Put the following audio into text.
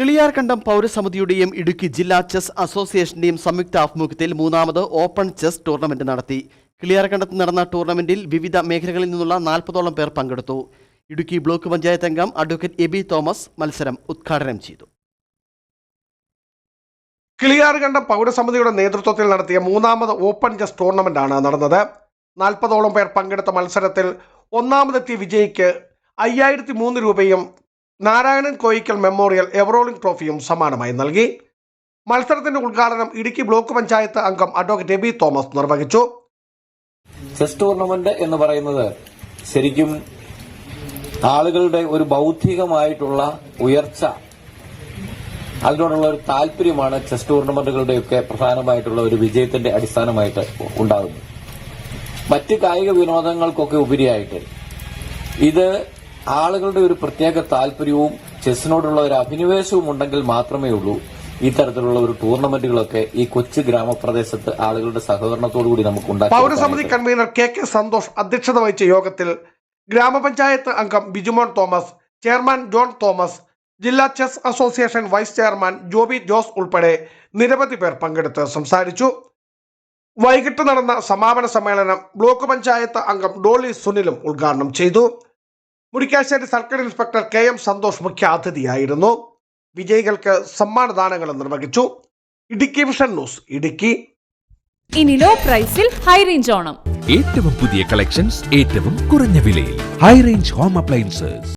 കിളിയാർകണ്ടം പൗരസമിതിയുടെയും ഇടുക്കി ജില്ലാ ചെസ് അസോസിയേഷന്റെയും സംയുക്ത ആഭിമുഖ്യത്തിൽ മൂന്നാമത് ഓപ്പൺ ചെസ് ടൂർണമെന്റ് നടത്തി. കിളിയാർകണ്ടത്ത് നടന്ന ടൂർണമെന്റിൽ വിവിധ മേഖലകളിൽ നിന്നുള്ള നാൽപ്പതോളം പേർ പങ്കെടുത്തു. ഇടുക്കി ബ്ലോക്ക് പഞ്ചായത്ത് അംഗം അഡ്വക്കേറ്റ് എബി തോമസ് മത്സരം ഉദ്ഘാടനം ചെയ്തു. കിളിയാർകണ്ടം പൗരസമിതിയുടെ നേതൃത്വത്തിൽ നടത്തിയ മൂന്നാമത് ഓപ്പൺ ചെസ് ടൂർണമെന്റാണ് നടന്നത്. നാൽപ്പതോളം പേർ പങ്കെടുത്ത മത്സരത്തിൽ ഒന്നാമതെത്തിയ വിജയിക്ക് അയ്യായിരത്തി മൂന്ന് രൂപയും Narayanan Koyikkal memorial ever rolling ട്രോഫിയും സമ്മാനമായി നൽകി. മത്സരത്തിന്റെ ഉദ്ഘാടനം ഇടുക്കി ബ്ലോക്ക് പഞ്ചായത്ത് അംഗം അഡ്വക്കേറ്റ് എബി തോമസ് നിർവഹിച്ചു. ചെസ് ടൂർണമെന്റ് എന്ന് പറയുന്നത് ശരിക്കും ആളുകളുടെ ഒരു ബൗദ്ധികമായിട്ടുള്ള ഉയർച്ച അതിനോടുള്ള ഒരു താല്പര്യമാണ് ചെസ് ടൂർണമെന്റുകളുടെയൊക്കെ പ്രധാനമായിട്ടുള്ള ഒരു വിജയത്തിന്റെ അടിസ്ഥാനമായിട്ട് ഉണ്ടാകുന്നത്. മറ്റ് കായിക വിനോദങ്ങൾക്കൊക്കെ ഉപരിയായിട്ട് ഇത് ആളുകളുടെ ഒരു പ്രത്യേക താല്പര്യവും ചെസ്സിനോടുള്ള ഒരു അഭിനിവേശവും ഉണ്ടെങ്കിൽ മാത്രമേ ഉള്ളൂ. ഇത്തരത്തിലുള്ള ഒരു ടൂർണമെന്റുകളൊക്കെ ഈ കൊച്ചു ഗ്രാമപ്രദേശത്ത് ആളുകളുടെ സഹകരണത്തോടുകൂടി നമുക്ക് ഉണ്ടാക്കാം പൗരസമിതി കൺവീനർ കെ കെ സന്തോഷ് അധ്യക്ഷത വഹിച്ച യോഗത്തിൽ ഗ്രാമപഞ്ചായത്ത് അംഗം ബിജുമോൻ തോമസ് ചെയർമാൻ ജോൺ തോമസ് ജില്ലാ chess association vice chairman Joby Jose ഉൾപ്പെടെ നിരവധി പേർ പങ്കെടുത്ത് സംസാരിച്ചു. വൈകിട്ട് നടന്ന സമാപന സമ്മേളനം ബ്ലോക്ക് പഞ്ചായത്ത് അംഗം ഡോളി സുനിലും ഉദ്ഘാടനം ചെയ്തു. Murickassery circle inspector K M Santhosh മുഖ്യാതിഥിയായിരുന്നു വിജയികൾക്ക് സമ്മാനദാനങ്ങൾ നിർവഹിച്ചു. Idukki vision news Idukki. ഇനി ലോ പ്രൈസിൽ ഹൈ റേഞ്ച് ഓണം. ഏറ്റവും പുതിയ കളക്ഷൻസ് ഏറ്റവും കുറഞ്ഞ വിലയിൽ. High range home appliances